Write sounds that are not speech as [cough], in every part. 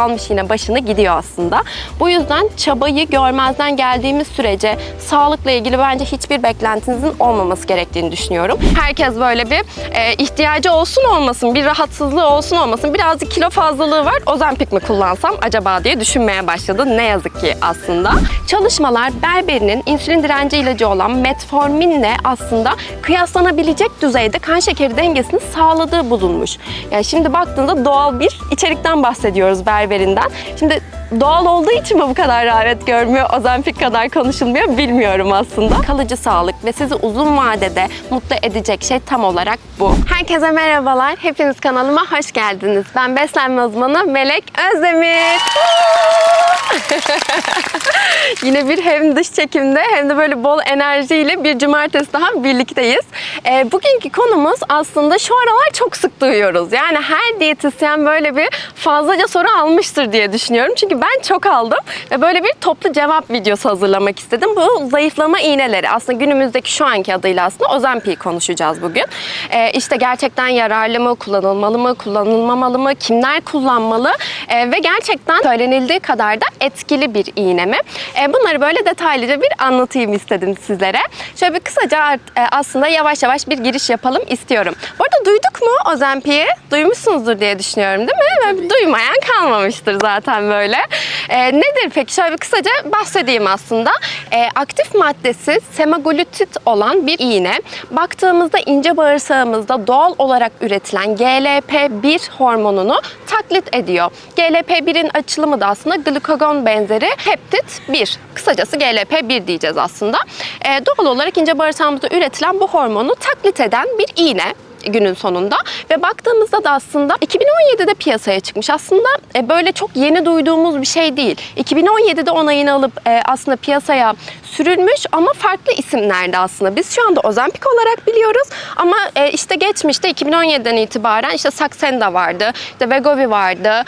almış yine başını gidiyor aslında. Bu yüzden çabayı görmezden geldiğimiz sürece sağlıkla ilgili bence hiçbir beklentinizin olmaması gerektiğini düşünüyorum. Herkes böyle bir e, ihtiyacı olsun olmasın, bir rahatsızlığı olsun olmasın, birazcık kilo fazlalığı var. Ozempic mi kullansam acaba diye düşünmeye başladı. Ne yazık ki aslında. Çalışmalar berberinin insülin direnci ilacı olan metforminle aslında kıyaslanabilecek düzeyde kan şekeri dengesini sağladığı bulunmuş. Yani şimdi baktığında doğal bir içerikten bahsediyoruz berberinden. Şimdi doğal olduğu için mi bu kadar rağbet görmüyor, Ozempic kadar konuşulmuyor bilmiyorum aslında. Kalıcı sağlık ve sizi uzun vadede mutlu edecek şey tam olarak bu. Herkese merhabalar, hepiniz kanalıma hoş geldiniz. Ben beslenme uzmanı Melek Özdemir. [laughs] [laughs] Yine bir hem dış çekimde hem de böyle bol enerjiyle bir cumartesi daha birlikteyiz. Ee, bugünkü konumuz aslında şu aralar çok sık duyuyoruz. Yani her diyetisyen böyle bir fazlaca soru almıştır diye düşünüyorum. Çünkü ben çok aldım ve böyle bir toplu cevap videosu hazırlamak istedim. Bu zayıflama iğneleri aslında günümüzdeki şu anki adıyla aslında Ozempic'i konuşacağız bugün. Ee, işte gerçekten yararlı mı, kullanılmalı mı, kullanılmamalı mı, kimler kullanmalı Ee, ve gerçekten söylenildiği kadar da etkili bir iğne mi? Ee, bunları böyle detaylıca bir anlatayım istedim sizlere. Şöyle bir kısaca e, aslında yavaş yavaş bir giriş yapalım istiyorum. Bu arada duyduk mu Ozempic'i? Duymuşsunuzdur diye düşünüyorum değil mi? Duymayan kalmamıştır zaten böyle. Ee, nedir peki? Şöyle bir kısaca bahsedeyim aslında. Aktif maddesi semaglutid olan bir iğne. Baktığımızda ince bağırsağımızda doğal olarak üretilen GLP-1 hormonunu taklit ediyor. GLP-1'in açılımı da aslında glukagon benzeri peptit 1. Kısacası GLP-1 diyeceğiz aslında. Ee, doğal olarak ince bağırsağımızda üretilen bu hormonu taklit eden bir iğne günün sonunda ve baktığımızda da aslında 2017'de piyasaya çıkmış. Aslında e, böyle çok yeni duyduğumuz bir şey değil. 2017'de onayını alıp e, aslında piyasaya sürülmüş ama farklı isimlerde aslında. Biz şu anda Ozempic olarak biliyoruz ama e, işte geçmişte 2017'den itibaren işte Saxenda vardı, işte Wegovy vardı,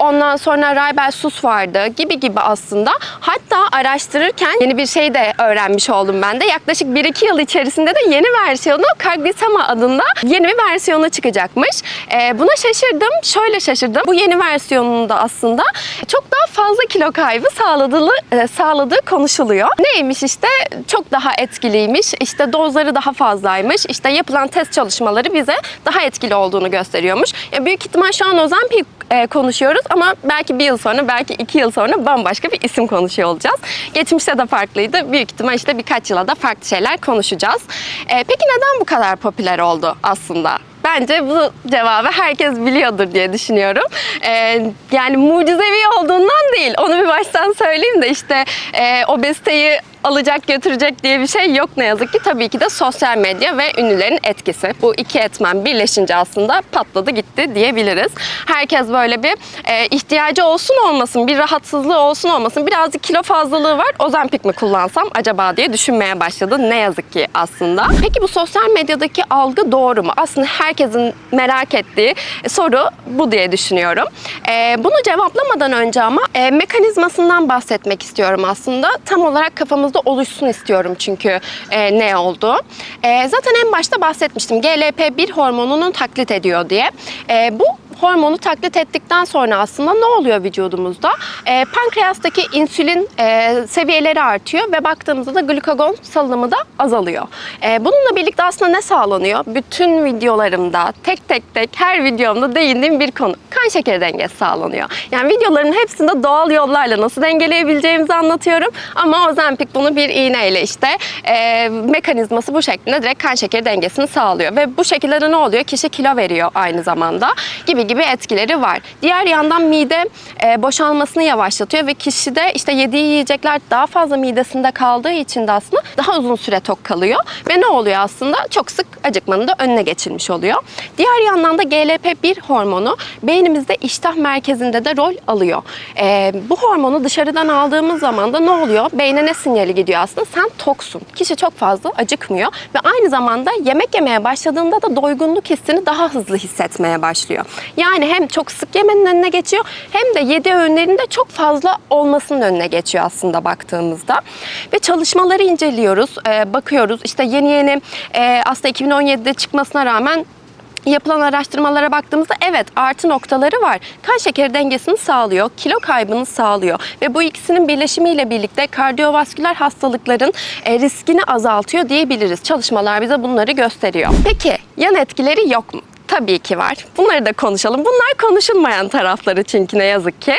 ondan sonra Ribelsus vardı gibi gibi aslında. Hatta araştırırken yeni bir şey de öğrenmiş oldum ben de. Yaklaşık 1-2 yıl içerisinde de yeni versiyonu Kaglisema adında yeni bir versiyonu çıkacakmış. Ee, buna şaşırdım. Şöyle şaşırdım. Bu yeni versiyonunda aslında çok daha fazla kilo kaybı sağladığı, e, sağladığı konuşuluyor. Neymiş işte çok daha etkiliymiş. İşte dozları daha fazlaymış. İşte yapılan test çalışmaları bize daha etkili olduğunu gösteriyormuş. Ya büyük ihtimal şu an Ozempic e, konuşuyoruz ama belki bir yıl sonra, belki iki yıl sonra bambaşka bir isim konuşuyor olacağız. Geçmişte de farklıydı. Büyük ihtimal işte birkaç yıla da farklı şeyler konuşacağız. E, peki neden bu kadar popüler oldu aslında? Bence bu cevabı herkes biliyordur diye düşünüyorum. Ee, yani mucizevi olduğundan değil. Onu bir baştan söyleyeyim de işte e, obeziteyi alacak götürecek diye bir şey yok ne yazık ki. Tabii ki de sosyal medya ve ünlülerin etkisi. Bu iki etmen birleşince aslında patladı gitti diyebiliriz. Herkes böyle bir e, ihtiyacı olsun olmasın, bir rahatsızlığı olsun olmasın, birazcık kilo fazlalığı var. Ozempic mi kullansam acaba diye düşünmeye başladı ne yazık ki aslında. Peki bu sosyal medyadaki algı doğru mu? Aslında herkesin merak ettiği soru bu diye düşünüyorum. E, bunu cevaplamadan önce ama e, mekanizmasından bahsetmek istiyorum aslında. Tam olarak kafamızda oluşsun istiyorum çünkü e, ne oldu. E, zaten en başta bahsetmiştim. GLP-1 hormonunun taklit ediyor diye. E, bu hormonu taklit ettikten sonra aslında ne oluyor vücudumuzda? E, pankreastaki insülin e, seviyeleri artıyor ve baktığımızda da glukagon salınımı da azalıyor. E, bununla birlikte aslında ne sağlanıyor? Bütün videolarımda tek tek tek her videomda değindiğim bir konu. Kan şekeri dengesi sağlanıyor. Yani videoların hepsinde doğal yollarla nasıl dengeleyebileceğimizi anlatıyorum. Ama Ozempic bunu bir iğneyle işte e, mekanizması bu şeklinde direkt kan şekeri dengesini sağlıyor. Ve bu şekilde de ne oluyor? Kişi kilo veriyor aynı zamanda gibi gibi etkileri var. Diğer yandan mide e, boşalmasını yavaşlatıyor ve kişide işte yediği yiyecekler daha fazla midesinde kaldığı için de aslında daha uzun süre tok kalıyor. Ve ne oluyor aslında? Çok sık acıkmanın da önüne geçilmiş oluyor. Diğer yandan da GLP-1 hormonu beynimizde iştah merkezinde de rol alıyor. E, bu hormonu dışarıdan aldığımız zaman da ne oluyor? Beyne ne sinyali gidiyor aslında? Sen toksun. Kişi çok fazla acıkmıyor ve aynı zamanda yemek yemeye başladığında da doygunluk hissini daha hızlı hissetmeye başlıyor. Yani hem çok sık yemenin önüne geçiyor hem de yedi öğünlerinde çok fazla olmasının önüne geçiyor aslında baktığımızda. Ve çalışmaları inceliyoruz, e, bakıyoruz. İşte yeni yeni e, aslında 2017'de çıkmasına rağmen yapılan araştırmalara baktığımızda evet artı noktaları var. Kan şekeri dengesini sağlıyor, kilo kaybını sağlıyor ve bu ikisinin birleşimiyle birlikte kardiyovasküler hastalıkların e, riskini azaltıyor diyebiliriz. Çalışmalar bize bunları gösteriyor. Peki yan etkileri yok mu? Tabii ki var. Bunları da konuşalım. Bunlar konuşulmayan tarafları çünkü ne yazık ki.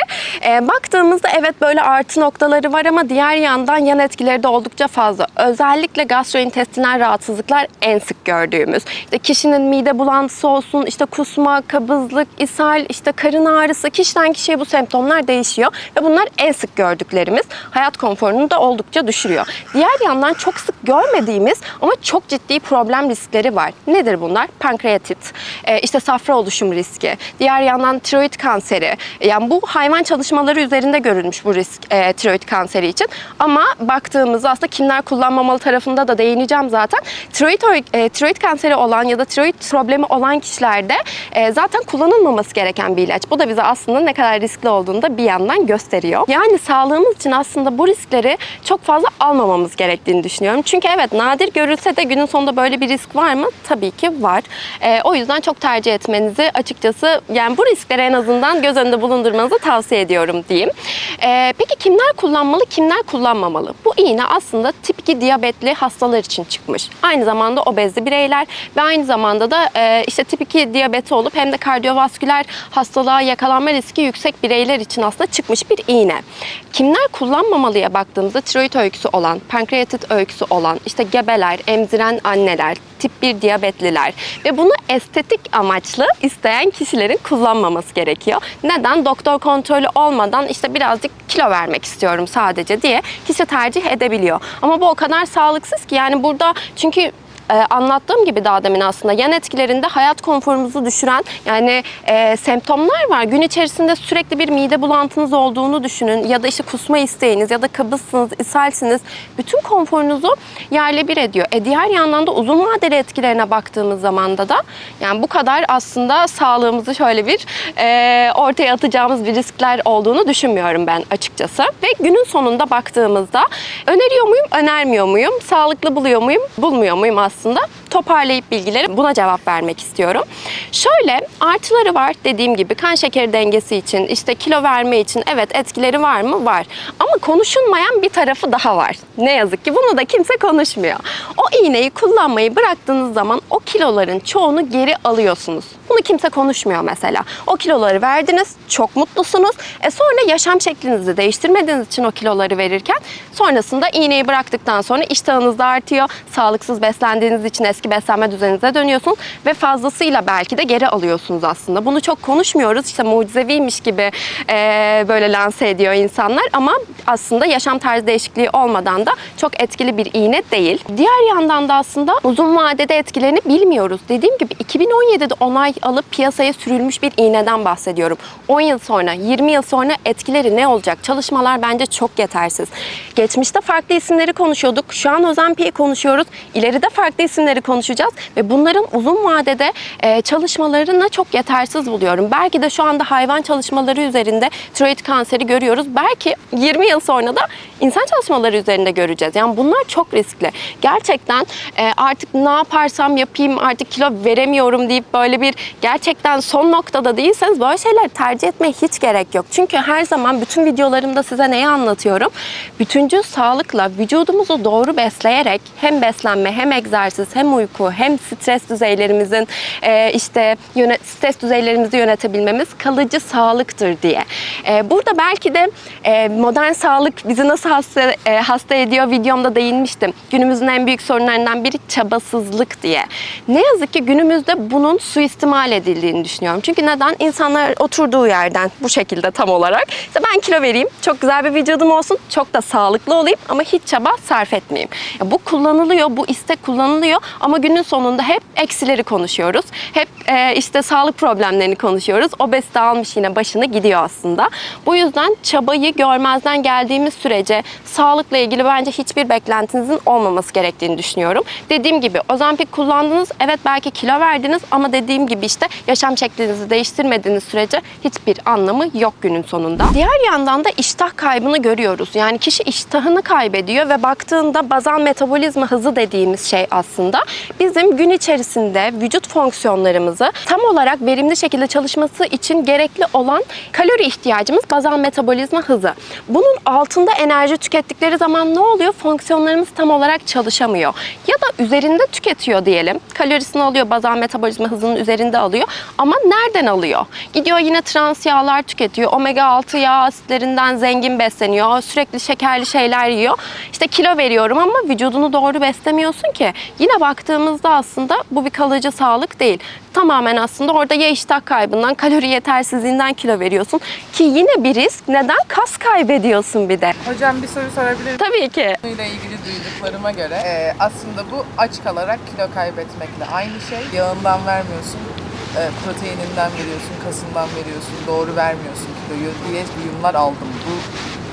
Ee, baktığımızda evet böyle artı noktaları var ama diğer yandan yan etkileri de oldukça fazla. Özellikle gastrointestinal rahatsızlıklar en sık gördüğümüz. İşte kişinin mide bulantısı olsun, işte kusma, kabızlık, ishal, işte karın ağrısı. Kişiden kişiye bu semptomlar değişiyor ve bunlar en sık gördüklerimiz. Hayat konforunu da oldukça düşürüyor. Diğer yandan çok sık görmediğimiz ama çok ciddi problem riskleri var. Nedir bunlar? Pankreatit, e, işte safra oluşum riski, diğer yandan tiroid kanseri. Yani bu hayvan çalışmaları üzerinde görülmüş bu risk e, tiroid kanseri için. Ama baktığımızda aslında kimler kullanmamalı tarafında da değineceğim zaten. Tiroid, e, tiroid kanseri olan ya da tiroid problemi olan kişilerde e, zaten kullanılmaması gereken bir ilaç. Bu da bize aslında ne kadar riskli olduğunu da bir yandan gösteriyor. Yani sağlığımız için aslında bu riskleri çok fazla almamamız gerektiğini düşünüyorum. Çünkü evet nadir görülse de günün sonunda böyle bir risk var mı? Tabii ki var. E, o yüzden çok tercih etmenizi açıkçası yani bu riskleri en azından göz önünde bulundurmanızı tavsiye ediyorum diyeyim. E, peki kimler kullanmalı, kimler kullanmamalı? Bu iğne aslında tip 2 diyabetli hastalar için çıkmış. Aynı zamanda obezli bireyler ve aynı zamanda da e, işte tip 2 diyabeti olup hem de kardiyovasküler hastalığa yakalanma riski yüksek bireyler için aslında çıkmış bir iğne. Kimler kullanmamalıya baktığımızda tiroid öyküsü olan, pankreatit öyküsü olan, işte gebeler, emziren anneler, tip 1 diyabetliler ve bunu estetik amaçlı isteyen kişilerin kullanmaması gerekiyor. Neden? Doktor kontrolü olmadan işte birazcık kilo vermek istiyorum sadece diye kişi tercih edebiliyor. Ama bu o kadar sağlıksız ki yani burada çünkü e, anlattığım gibi daha demin aslında yan etkilerinde hayat konforumuzu düşüren yani e, semptomlar var. Gün içerisinde sürekli bir mide bulantınız olduğunu düşünün ya da işte kusma isteğiniz ya da kabızsınız, ishalsiniz. Bütün konforunuzu yerle bir ediyor. E, diğer yandan da uzun vadeli etkilerine baktığımız zaman da da yani bu kadar aslında sağlığımızı şöyle bir e, ortaya atacağımız bir riskler olduğunu düşünmüyorum ben açıkçası. Ve günün sonunda baktığımızda öneriyor muyum, önermiyor muyum? Sağlıklı buluyor muyum, bulmuyor muyum aslında? Toparlayıp bilgileri buna cevap vermek istiyorum. Şöyle artıları var dediğim gibi kan şekeri dengesi için işte kilo verme için evet etkileri var mı? Var. Ama konuşulmayan bir tarafı daha var. Ne yazık ki bunu da kimse konuşmuyor. O iğneyi kullanmayı bıraktığınız zaman o kiloların çoğunu geri alıyorsunuz. Bunu kimse konuşmuyor mesela. O kiloları verdiniz, çok mutlusunuz. E sonra yaşam şeklinizi değiştirmediğiniz için o kiloları verirken sonrasında iğneyi bıraktıktan sonra iştahınız da artıyor. Sağlıksız beslendiğiniz için eski beslenme düzeninize dönüyorsunuz ve fazlasıyla belki de geri alıyorsunuz aslında. Bunu çok konuşmuyoruz. İşte mucizeviymiş gibi e, böyle lanse ediyor insanlar ama aslında yaşam tarzı değişikliği olmadan da çok etkili bir iğne değil. Diğer yandan da aslında uzun vadede etkilerini bilmiyoruz. Dediğim gibi 2017'de onay alıp piyasaya sürülmüş bir iğneden bahsediyorum. 10 yıl sonra, 20 yıl sonra etkileri ne olacak? Çalışmalar bence çok yetersiz. Geçmişte farklı isimleri konuşuyorduk. Şu an Ozempi'yi konuşuyoruz. İleride farklı isimleri konuşacağız ve bunların uzun vadede e, çalışmalarını çok yetersiz buluyorum. Belki de şu anda hayvan çalışmaları üzerinde tiroid kanseri görüyoruz. Belki 20 yıl sonra da insan çalışmaları üzerinde göreceğiz. Yani bunlar çok riskli. Gerçekten e, artık ne yaparsam yapayım artık kilo veremiyorum deyip böyle bir gerçekten son noktada değilseniz böyle şeyler tercih etmeye hiç gerek yok. Çünkü her zaman bütün videolarımda size neyi anlatıyorum? Bütüncül sağlıkla vücudumuzu doğru besleyerek hem beslenme hem egzersiz hem uyku hem stres düzeylerimizin e, işte yönet, stres düzeylerimizi yönetebilmemiz kalıcı sağlıktır diye. E, burada belki de e, modern sağlık bizi nasıl hasta, e, hasta ediyor videomda değinmiştim. Günümüzün en büyük sorunlarından biri çabasızlık diye. Ne yazık ki günümüzde bunun suistimal edildiğini düşünüyorum. Çünkü neden? İnsanlar oturduğu yerden bu şekilde tam olarak. İşte ben kilo vereyim, çok güzel bir vücudum olsun, çok da sağlıklı olayım ama hiç çaba sarf etmeyeyim. Ya bu kullanılıyor, bu istek kullanılıyor ama günün sonunda hep eksileri konuşuyoruz. Hep e, işte sağlık problemlerini konuşuyoruz. Obezite almış yine başını gidiyor aslında. Bu yüzden çabayı görmezden geldiğimiz sürece sağlıkla ilgili bence hiçbir beklentinizin olmaması gerektiğini düşünüyorum. Dediğim gibi Ozempic kullandınız. Evet belki kilo verdiniz ama dediğim gibi işte yaşam şeklinizi değiştirmediğiniz sürece hiçbir anlamı yok günün sonunda. Diğer yandan da iştah kaybını görüyoruz. Yani kişi iştahını kaybediyor ve baktığında bazal metabolizma hızı dediğimiz şey aslında bizim gün içerisinde vücut fonksiyonlarımızı vücudumuzu tam olarak verimli şekilde çalışması için gerekli olan kalori ihtiyacımız bazal metabolizma hızı. Bunun altında enerji tükettikleri zaman ne oluyor? Fonksiyonlarımız tam olarak çalışamıyor. Ya da üzerinde tüketiyor diyelim. Kalorisini alıyor bazal metabolizma hızının üzerinde alıyor. Ama nereden alıyor? Gidiyor yine trans yağlar tüketiyor. Omega 6 yağ asitlerinden zengin besleniyor. Sürekli şekerli şeyler yiyor. İşte kilo veriyorum ama vücudunu doğru beslemiyorsun ki. Yine baktığımızda aslında bu bir kalıcı sağlık değil. Tamamen aslında orada ya iştah kaybından, kalori yetersizliğinden kilo veriyorsun. Ki yine bir risk. Neden? Kas kaybediyorsun bir de. Hocam bir soru sorabilir miyim? Tabii ki. Konuyla ilgili duyduklarıma göre e, aslında bu aç kalarak kilo kaybetmekle aynı şey. Yağından vermiyorsun, e, proteininden veriyorsun, kasından veriyorsun, doğru vermiyorsun kiloyu diye duyumlar aldım. Bu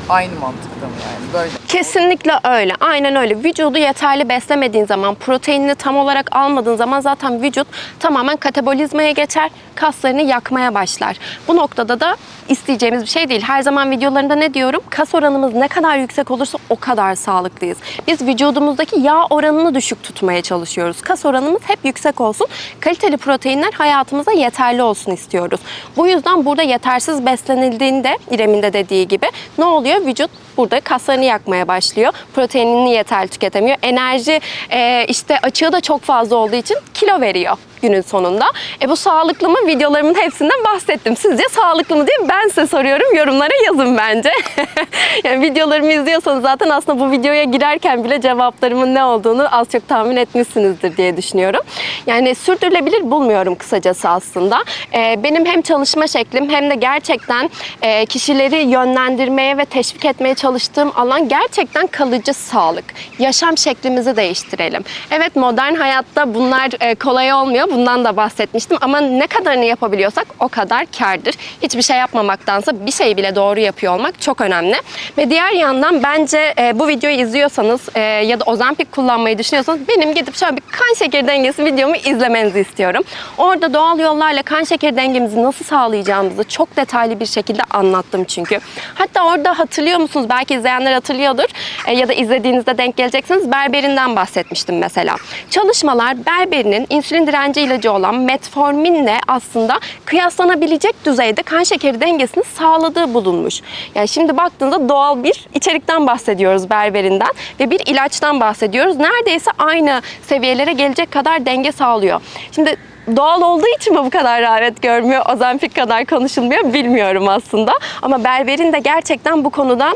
aynı mantıkta mı yani böyle? Kesinlikle öyle. Aynen öyle. Vücudu yeterli beslemediğin zaman, proteinini tam olarak almadığın zaman zaten vücut tamamen katabolizmaya geçer, kaslarını yakmaya başlar. Bu noktada da isteyeceğimiz bir şey değil. Her zaman videolarında ne diyorum? Kas oranımız ne kadar yüksek olursa o kadar sağlıklıyız. Biz vücudumuzdaki yağ oranını düşük tutmaya çalışıyoruz. Kas oranımız hep yüksek olsun. Kaliteli proteinler hayatımıza yeterli olsun istiyoruz. Bu yüzden burada yetersiz beslenildiğinde İrem'in de dediği gibi ne oluyor? Vücut burada kaslarını yakmaya başlıyor. Proteinini yeterli tüketemiyor. Enerji e, işte açığı da çok fazla olduğu için kilo veriyor günün sonunda. E bu sağlıklı mı? Videolarımın hepsinden bahsettim. Sizce sağlıklı mı diye ben size soruyorum. Yorumlara yazın bence. [laughs] yani videolarımı izliyorsanız zaten aslında bu videoya girerken bile cevaplarımın ne olduğunu az çok tahmin etmişsinizdir diye düşünüyorum. Yani sürdürülebilir bulmuyorum kısacası aslında. E, benim hem çalışma şeklim hem de gerçekten e, kişileri yönlendirmeye ve teşvik etmeye çalıştığım alan gerçekten kalıcı sağlık. Yaşam şeklimizi değiştirelim. Evet modern hayatta bunlar e, kolay olmuyor. Bundan da bahsetmiştim ama ne kadarını yapabiliyorsak o kadar kardır. Hiçbir şey yapmamaktansa bir şey bile doğru yapıyor olmak çok önemli. Ve diğer yandan bence e, bu videoyu izliyorsanız e, ya da Ozempic kullanmayı düşünüyorsanız benim gidip şöyle bir kan şekeri dengesi videomu izlemenizi istiyorum. Orada doğal yollarla kan şekeri dengemizi nasıl sağlayacağımızı çok detaylı bir şekilde anlattım çünkü. Hatta orada hatırlıyor musunuz? Belki izleyenler hatırlıyordur e, ya da izlediğinizde denk geleceksiniz. Berberinden bahsetmiştim mesela. Çalışmalar berberinin insülin direnci ilacı olan metforminle aslında kıyaslanabilecek düzeyde kan şekeri dengesini sağladığı bulunmuş. Yani şimdi baktığında doğal bir içerikten bahsediyoruz berberinden ve bir ilaçtan bahsediyoruz. Neredeyse aynı seviyelere gelecek kadar denge sağlıyor. Şimdi doğal olduğu için mi bu kadar rağbet görmüyor, Ozempic kadar konuşulmuyor bilmiyorum aslında. Ama berberin de gerçekten bu konuda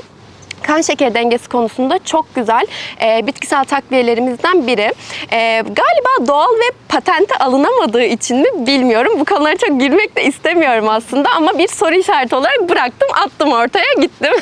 kan şeker dengesi konusunda çok güzel e, bitkisel takviyelerimizden biri. E, galiba doğal ve patente alınamadığı için mi bilmiyorum. Bu konulara çok girmek de istemiyorum aslında ama bir soru işareti olarak bıraktım, attım ortaya, gittim.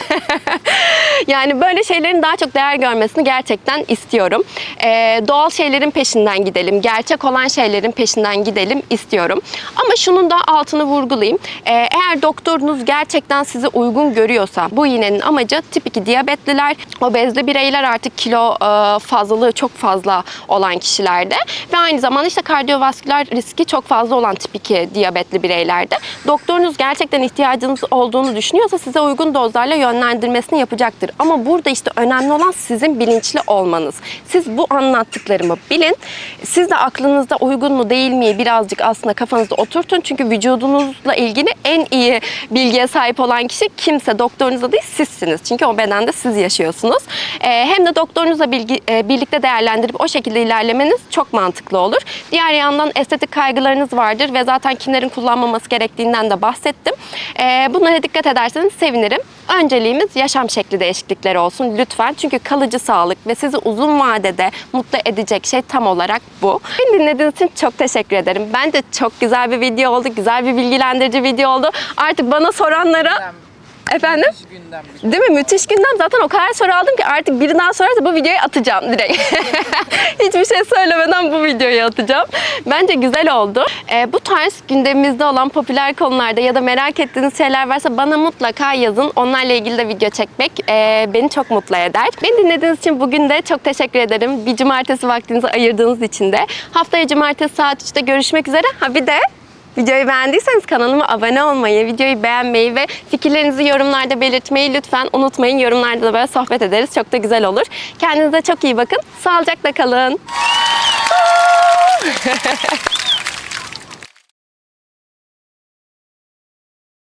[laughs] yani böyle şeylerin daha çok değer görmesini gerçekten istiyorum. E, doğal şeylerin peşinden gidelim, gerçek olan şeylerin peşinden gidelim istiyorum. Ama şunun da altını vurgulayayım. E, eğer doktorunuz gerçekten sizi uygun görüyorsa bu iğnenin amacı tip 2 diyabetliler, obezli bireyler artık kilo e, fazlalığı çok fazla olan kişilerde ve aynı zamanda işte kardiyovasküler riski çok fazla olan tip 2 diyabetli bireylerde. Doktorunuz gerçekten ihtiyacınız olduğunu düşünüyorsa size uygun dozlarla yönlendirmesini yapacaktır. Ama burada işte önemli olan sizin bilinçli olmanız. Siz bu anlattıklarımı bilin. Siz de aklınızda uygun mu değil mi birazcık aslında kafanızda oturtun. Çünkü vücudunuzla ilgili en iyi bilgiye sahip olan kişi kimse doktorunuzda değil sizsiniz. Çünkü o bedende siz yaşıyorsunuz. Ee, hem de doktorunuzla bilgi, e, birlikte değerlendirip o şekilde ilerlemeniz çok mantıklı olur. Diğer yandan estetik kaygılarınız vardır ve zaten kimlerin kullanmaması gerektiğinden de bahsettim. Ee, bunlara dikkat ederseniz sevinirim. Önceliğimiz yaşam şekli değişiklikleri olsun lütfen. Çünkü kalıcı sağlık ve sizi uzun vadede mutlu edecek şey tam olarak bu. Beni dinlediğiniz için çok teşekkür ederim. Bence çok güzel bir video oldu. Güzel bir bilgilendirici video oldu. Artık bana soranlara... Efendim? Müthiş gündem bir Değil mi? Müthiş gündem. Zaten o kadar soru aldım ki artık biri daha sorarsa bu videoyu atacağım direkt. [laughs] Hiçbir şey söylemeden bu videoyu atacağım. Bence güzel oldu. Ee, bu tarz gündemimizde olan popüler konularda ya da merak ettiğiniz şeyler varsa bana mutlaka yazın. Onlarla ilgili de video çekmek e, beni çok mutlu eder. Beni dinlediğiniz için bugün de çok teşekkür ederim. Bir cumartesi vaktinizi ayırdığınız için de. Haftaya cumartesi saat 3'te görüşmek üzere. Ha bir de Videoyu beğendiyseniz kanalıma abone olmayı, videoyu beğenmeyi ve fikirlerinizi yorumlarda belirtmeyi lütfen unutmayın. Yorumlarda da böyle sohbet ederiz. Çok da güzel olur. Kendinize çok iyi bakın. Sağlıcakla kalın. [laughs]